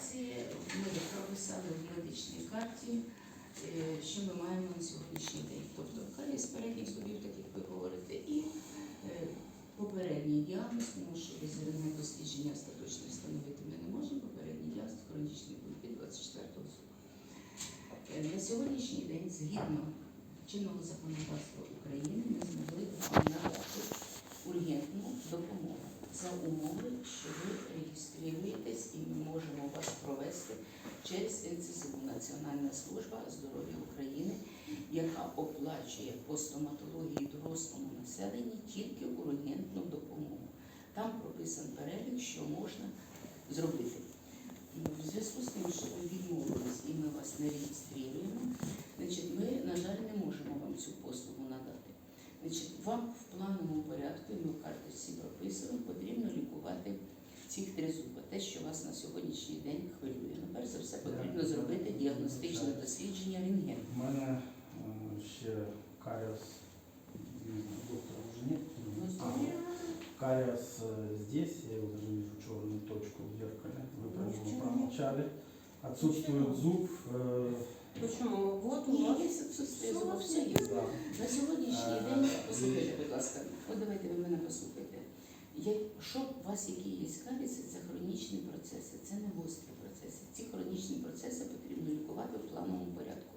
ситуації, ми прописали в медичній карті, е, що ми маємо на сьогоднішній день. Тобто карієс передніх зубів, так як ви говорите, і е, попередній діагноз, тому що без дослідження остаточно встановити ми не можемо. Попередній діагноз хронічний біль 24 зуба. Е, На сьогоднішній день, згідно чинного законодавства України, ми змогли вам надати ургентну допомогу за умови, що ви реєструєтесь і ми можемо вас провести через НЦЗУ Національна служба здоров'я України, яка оплачує по стоматології дорослому населенні тільки ургентну допомогу. Там прописан перелік, що можна зробити. В зв'язку з тим, що ви відмовились і ми вас не реєструємо, значить, ми, на жаль, не можемо вам цю послугу надати. Значить, вам в плановому порядку, ми в карточці прописано, потрібно лікувати ці три зуби. Те, що вас на сьогоднішній день хвилює. Ну, перш за все, потрібно зробити діагностичне дослідження рентген. У мене е, ще каріас, не знаю, доктора вже нет. Ну, А, Кариес э, здесь, я его даже вижу черную точку в зеркале, вы про Ну, него почему? промолчали. Отсутствует зуб, э, Почему? Вот у Ні, вас. є відсутствие Що у зуба, вас все є. да. На сьогоднішній Е, день, послухайте, будь ласка, от давайте ви мене послухайте. Якщо у вас які є каріси, це хронічні процеси, це не гострі процеси. Ці хронічні процеси потрібно лікувати в плановому порядку.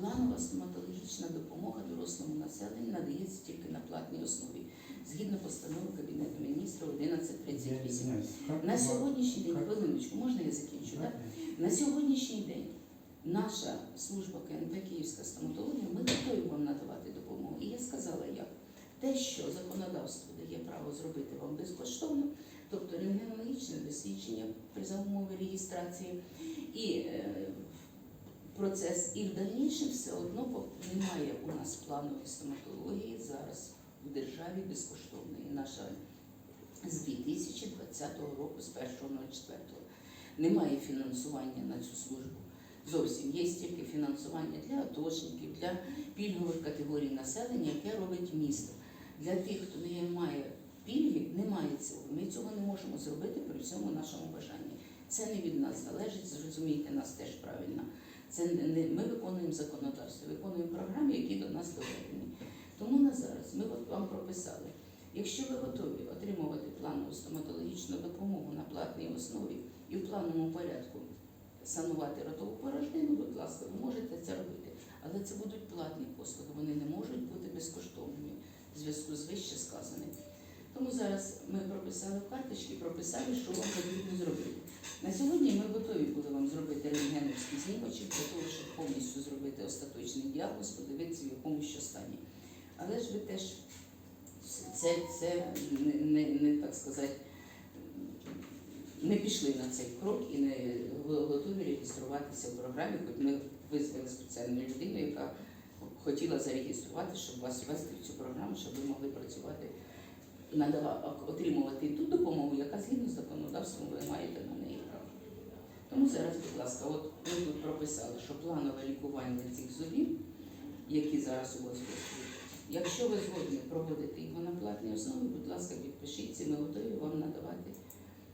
Планова стоматологічна допомога дорослому населенню надається тільки на платній основі, згідно постанови Кабінету міністрів Я 1138. извиняюсь, На сьогоднішній день, хвилиночку, можна я закінчу? так? На сьогоднішній день наша служба КНП Київська стоматологія, ми готові вам надавати допомогу. І я сказала як. Те, що законодавство дає право зробити вам безкоштовно, тобто рентгенологічне дослідження при за умови реєстрації і е, процес, і в дальнішому все одно немає у нас планової стоматології зараз в державі безкоштовної. На жаль, з 2020 року, з 1.04. Немає фінансування на цю службу. Зовсім є тільки фінансування для атошників, для пільгових категорій населення, яке робить місто. Для тих, хто не має пільги, немає цього. Ми цього не можемо зробити при всьому нашому бажанні. Це не від нас залежить, зрозумійте нас теж правильно. Це не ми виконуємо законодавство, виконуємо програми, які до нас доведені. Тому на зараз ми вам прописали. Якщо ви готові отримувати планову стоматологічну допомогу на платній основі і в плановому порядку санувати ротову порожнину, будь ласка, ви можете це робити. Але це будуть платні послуги, вони не можуть бути безкоштовними в зв'язку з вище сказаним. Тому зараз ми прописали в карточки, прописали, що вам потрібно зробити. На сьогодні ми готові були вам зробити рентгеновський знімочок для того, щоб повністю зробити остаточний діагноз, подивитися, в якому що стані. Але ж ви теж це, це не, не, не так сказати, не пішли на цей крок і не готові реєструватися в програмі, хоч ми визвали спеціальну людину, яка хотіла зареєструвати, щоб вас ввести в цю програму, щоб ви могли працювати, надава, отримувати ту допомогу, яка згідно з законодавством ви маєте на неї право. Тому зараз, будь ласка, от ми тут прописали, що планове лікування цих зубів, які зараз у вас коштують, Якщо ви згодні проводити його на платній основі, будь ласка, підпишіться, ми готові вам надавати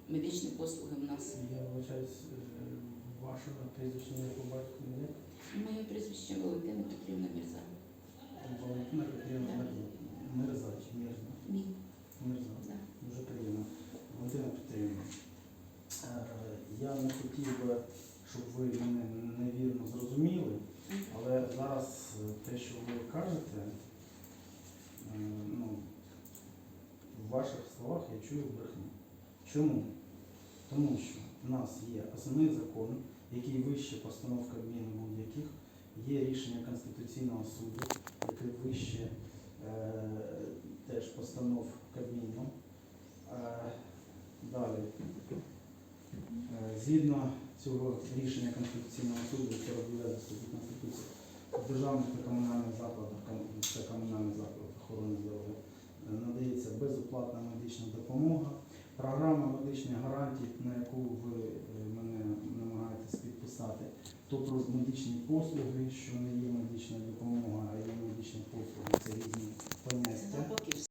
медичні послуги в нас. Я вибачаюсь, е, вашого прізвища не по батьку не Моє прізвище Валентина Петрівна Мірза. Валентина Петрівна Мирза. Мирза чи Мирза? Мій. Мирза. Да. Дуже приємно. Валентина Петрівна, е, я не хотів би, щоб ви мене невірно зрозуміли, але зараз е, те, що ви кажете, е, ну, в ваших словах я чую брехню. Чому? Тому що в нас є основний закон, який вище постанов Кабміну будь-яких, є рішення Конституційного суду, яке вище е, теж постанов Кабміну. Е, далі. Е, Згідно цього рішення Конституційного суду, яке розглядає статті Конституції, в державних та комунальних закладах, ком- це комунальний заклад охорони здоров'я, е, надається безоплатна медична допомога. Програма медичних гарантій, на яку ви е, мене намагаєтесь підписати, то про медичні послуги, що не є медична допомога, а є медичні послуги, це різні